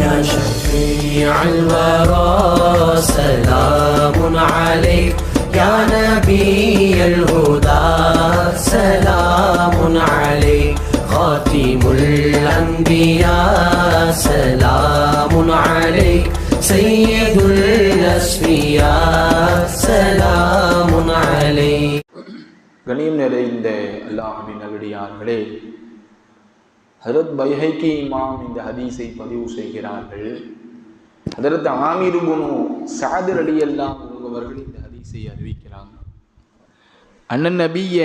يا شفيع الورى سلام عليك يا نبي الهدى سلام عليك خاتم الأنبياء سلام عليك سيد الأسفياء سلام عليك கணியம் நிறைந்த அல்லாஹுவின் நல்லடியார்களே ஹரத் பைஹைக்கி இமாம் இந்த ஹதீஸை பதிவு செய்கிறார்கள். அதற்கு ஆமீர் குனு சாதிர் அலி எல்லாம் அவர்கள் இந்த ஹதீஸை அறிவிக்கிறாங்க. அண்ணன் நபிய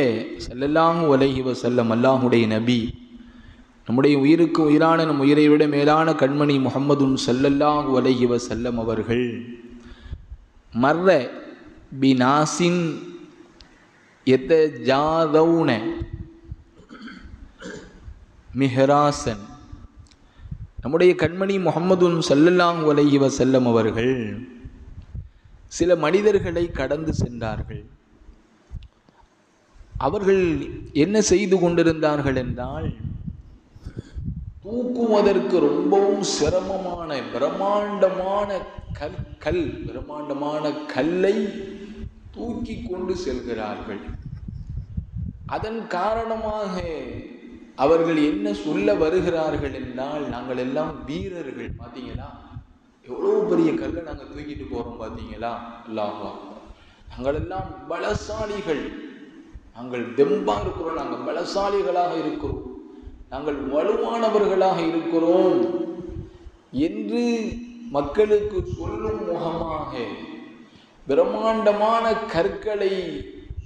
செல்லலாம் அலைஹி வஸல்லம் அல்லாஹுடைய நபி நம்முடைய உயிருக்கு உயிரான நம் உயிரை விட மேலான கண்மணி முஹம்மதுன் செல்லல்லாம் அலைஹி வஸல்லம் அவர்கள் மர்ர பினாசின் எத்த ஜாதவுன மிஹராசன். நம்முடைய கண்மணி முகமதுன் சல்லல்லாஹு அலைஹி வஸல்லம் அவர்கள் சில மனிதர்களை கடந்து சென்றார்கள். அவர்கள் என்ன செய்து கொண்டிருந்தார்கள் என்றால் தூக்குவதற்கு ரொம்பவும் சிரமமான பிரம்மாண்டமான கல் கல் பிரம்மாண்டமான கல்லை தூக்கி கொண்டு செல்கிறார்கள். அதன் காரணமாக அவர்கள் என்ன சொல்ல வருகிறார்கள் என்றால் நாங்கள் எல்லாம் வீரர்கள் பார்த்தீங்களா எவ்வளோ பெரிய கல்லை நாங்கள் தூக்கிட்டு போகிறோம் பார்த்தீங்களா அல்லாஹா நாங்கள் எல்லாம் பலசாலிகள். நாங்கள் தெம்பாக இருக்கிறோம் நாங்கள் பலசாலிகளாக இருக்கிறோம். நாங்கள் வலுவானவர்களாக இருக்கிறோம். என்று மக்களுக்கு சொல்லும் முகமாக பிரம்மாண்டமான கற்களை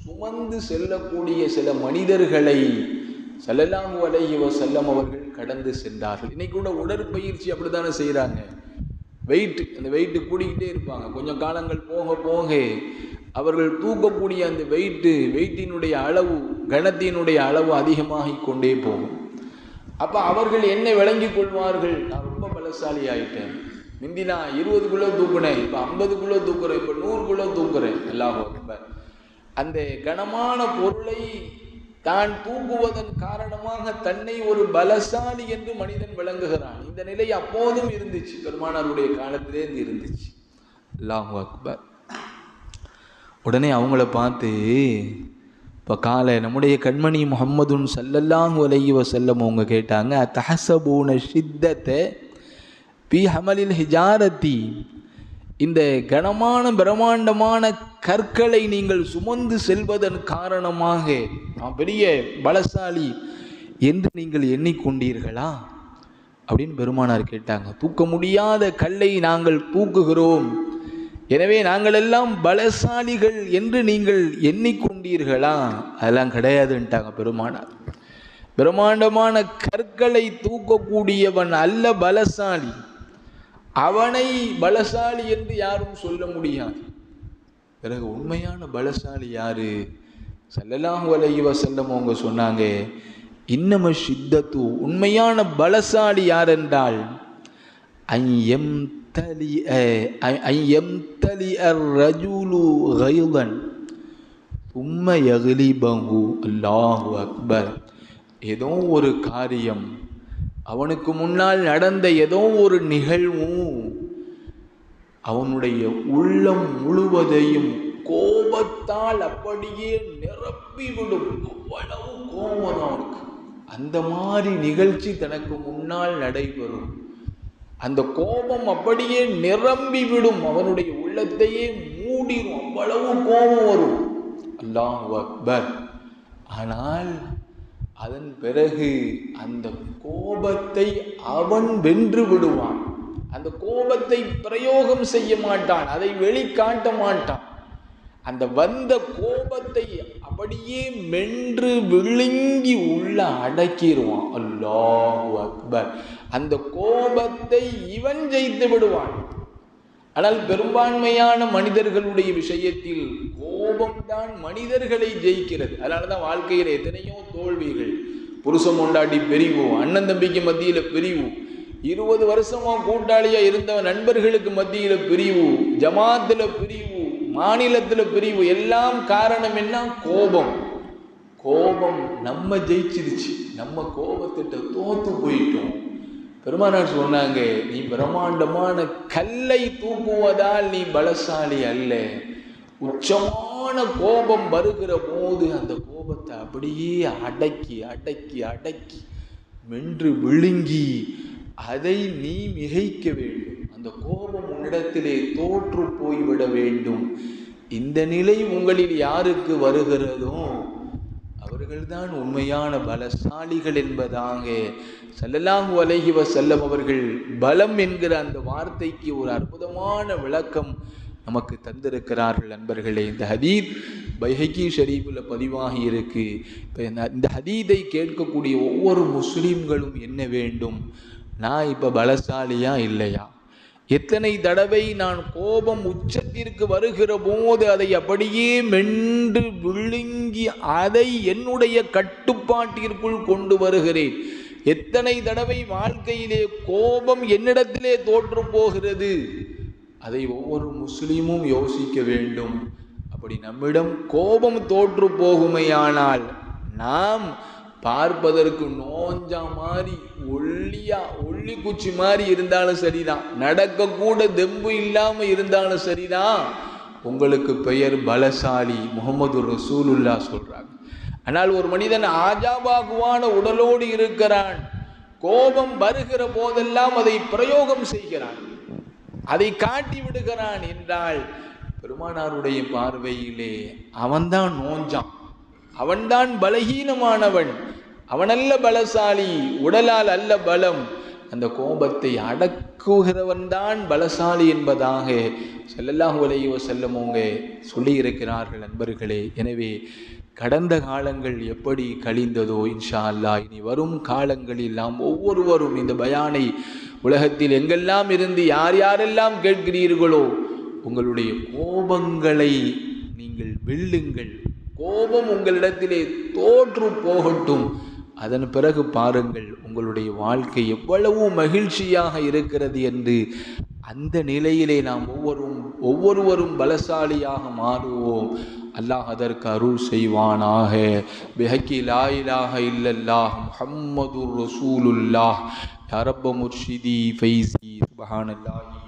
சுமந்து செல்லக்கூடிய சில மனிதர்களை ஸல்லல்லாஹு அலைஹி செல்லம் அவர்கள் கடந்து சென்றார்கள். இன்னைக்கு கூட உடற்பயிற்சி அப்படித்தானே செய்கிறாங்க வெயிட் அந்த வெயிட்டு கூடிக்கிட்டே இருப்பாங்க. கொஞ்சம் காலங்கள் போக போக அவர்கள் தூக்கக்கூடிய அந்த வெயிட்டு வெயிட்டினுடைய அளவு கணத்தினுடைய அளவு அதிகமாகிக் கொண்டே போகும். அப்போ அவர்கள் என்னை விளங்கிக் கொள்வார்கள்? நான் ரொம்ப பலசாலி ஆயிட்டேன். முந்தி நான் இருபது கிலோ தூக்குனேன். இப்போ ஐம்பது கிலோ தூக்குறேன். இப்போ நூறு கிலோ தூக்குறேன். எல்லாம் அந்த கனமான பொருளை தான் தூங்குவதன் காரணமாக தன்னை ஒரு பலசாலி என்று மனிதன் விளங்குகிறான். இந்த நிலை அப்போதும் இருந்துச்சு. பெருமானாருடைய காலத்திலே இருந்துச்சு. அல்லாஹு அக்பர். உடனே அவங்கள பார்த்து இப்போ காலை நம்முடைய கண்மணி முகம்மதுன் சல்லல்லாஹு அலைஹி செல்லம் அவங்க கேட்டாங்க தஹசபூன ஷித்தத்தை பி ஹமலில் ஹிஜாரத்தி? இந்த கனமான பிரம்மாண்டமான கற்களை நீங்கள் சுமந்து செல்வதன் காரணமாக நான் பெரிய பலசாலி என்று நீங்கள் எண்ணிக்கொண்டீர்களா? அப்படின்னு பெருமானார் கேட்டாங்க. தூக்க முடியாத கல்லை நாங்கள் தூக்குகிறோம் எனவே நாங்கள் எல்லாம் பலசாலிகள் என்று நீங்கள் எண்ணிக்கொண்டீர்களா? அதெல்லாம் கிடையாதுன்ட்டாங்க பெருமானார். பிரம்மாண்டமான கற்களை தூக்கக்கூடியவன் அல்ல பலசாலி. அவனை பலசாலி என்று யாரும் சொல்ல முடியாது. பிறகு உண்மையான பலசாலி யாரு? செல்லலாம் வலையுவ செல்லம் அவங்க சொன்னாங்க இன்னம சித்தத்து உண்மையான பலசாலி யார் என்றால் ஐயம் தலி ஐயம் தலி அர் ரஜுலு கைதன் உம்ம பங்கு அல்லாஹு அக்பர். ஏதோ ஒரு காரியம் அவனுக்கு முன்னால் நடந்த ஏதோ ஒரு நிகழ்வும் அவனுடைய உள்ளம் முழுவதையும் கோபத்தால் அப்படியே நிரப்பிவிடும். அவ்வளவு கோபம் அவனுக்கு. அந்த மாதிரி நிகழ்ச்சி தனக்கு முன்னால் நடைபெறும். அந்த கோபம் அப்படியே நிரம்பி விடும் அவனுடைய உள்ளத்தையே மூடிடும் அவ்வளவு கோபம் வரும். அல்லாஹ் அக்பர். ஆனால் அதன் பிறகு அந்த கோபத்தை அவன் வென்று விடுவான். அந்த கோபத்தை பிரயோகம் செய்ய மாட்டான் அதை வெளிக்காட்ட மாட்டான். அந்த வந்த கோபத்தை அப்படியே மென்று விழுங்கி உள்ள அடக்கிடுவான். அல்லாஹு அக்பர். அந்த கோபத்தை இவன் ஜெயித்து விடுவான். ஆனால் பெரும்பான்மையான மனிதர்களுடைய விஷயத்தில் கோபம்தான் மனிதர்களை ஜெயிக்கிறது. அதனால தான் வாழ்க்கையில் எத்தனையோ தோல்விகள். புருஷம் கொண்டாடி பிரிவு அண்ணன் தம்பிக்கு மத்தியில் பிரிவு இருபது வருஷமா கூட்டாளியா இருந்த நண்பர்களுக்கு மத்தியில பிரிவு ஜமாத்துல பிரிவு மாநிலத்துல பிரிவு எல்லாம் காரணம் என்ன? கோபம். கோபம் நம்ம ஜெயிச்சிருச்சு. நம்ம கோபத்திட்ட தோத்து போயிட்டு பெருமானார் சொன்னாங்க நீ பிரம்மாண்டமான கல்லை தூக்குவதால் நீ பலசாலி அல்ல. உச்சமான கோபம் வருகிற போது அந்த கோபத்தை அப்படியே அடக்கி அடக்கி அடக்கி மென்று விழுங்கி அதை நீ மிகைக்க வேண்டும். அந்த கோபம் உன்னிடத்திலே தோற்று போய்விட வேண்டும். இந்த நிலை உங்களில் யாருக்கு வருகிறதோ அவர்கள்தான் உண்மையான பலசாலிகள் என்பதாக ஸல்லல்லாஹு அலைஹி செல்லம் அவர்கள் பலம் என்கிற அந்த வார்த்தைக்கு ஒரு அற்புதமான விளக்கம் நமக்கு தந்திருக்கிறார்கள் நண்பர்களே. இந்த ஹதீத் பைஹகி ஷரீஃபில் பதிவாகி இருக்கு. இப்போ இந்த ஹதீதை கேட்கக்கூடிய ஒவ்வொரு முஸ்லீம்களும் என்ன வேண்டும்? நான் இப்போ பலசாலியா இல்லையா? எத்தனை தடவை நான் கோபம் உச்சத்திற்கு வருகிற போது அதை அப்படியே மென்று விழுங்கி அதை என்னுடைய கட்டுப்பாட்டிற்குள் கொண்டு வருகிறேன். எத்தனை தடவை வாழ்க்கையிலே கோபம் என்னிடத்திலே தோற்று போகிறது? அதை ஒவ்வொரு முஸ்லீமும் யோசிக்க வேண்டும். அப்படி நம்மிடம் கோபம் தோற்று போகுமையானால் நாம் பார்ப்பதற்கு நோஞ்சா மாதிரி ஒல்லியா ஒல்லி குச்சி மாதிரி இருந்தாலும் சரிதான். நடக்க கூட தெம்பு இல்லாம இருந்தாலும் சரிதான். உங்களுக்கு பெயர் பலசாலி முகமது ரசூலுல்லா சொல்றாங்க. ஆனால் ஒரு மனிதன் ஆஜாபாகுவான உடலோடு இருக்கிறான். கோபம் வருகிற போதெல்லாம் அதை பிரயோகம் செய்கிறான். அதை காட்டி விடுகிறான் என்றால் பெருமானாருடைய பார்வையிலே அவன்தான் நோஞ்சான். அவன்தான் பலகீனமானவன். அவனல்ல பலசாலி உடலால் அல்ல பலம். அந்த கோபத்தை அடக்குகிறவன் தான் பலசாலி என்பதாக ஸல்லல்லாஹு உலையோ செல்லமோங்க சொல்லியிருக்கிறார்கள் நண்பர்களே. எனவே கடந்த காலங்கள் எப்படி கழிந்ததோ இன்ஷா அல்லாஹ் இனி வரும் காலங்களில் நாம் ஒவ்வொருவரும் இந்த பயானை உலகத்தில் எங்கெல்லாம் இருந்து யார் யாரெல்லாம் கேட்கிறீர்களோ உங்களுடைய கோபங்களை நீங்கள் வெல்லுங்கள். கோபம் உங்களிடத்திலே தோற்று போகட்டும். அதன் பிறகு பாருங்கள் உங்களுடைய வாழ்க்கை எவ்வளவு மகிழ்ச்சியாக இருக்கிறது என்று. அந்த நிலையிலே நாம் ஒவ்வொரும் ஒவ்வொருவரும் பலசாலியாக மாறுவோம். அல்லாஹ் அதற்கு அருள் செய்வானாக. பெஹக்கி லாயிலாக இல்லல்லாஹ் முஹம்மது ரசூலுல்லாஹ். யாரப்ப முர்ஷிதி ஃபைசி. சுபஹானல்லாஹி.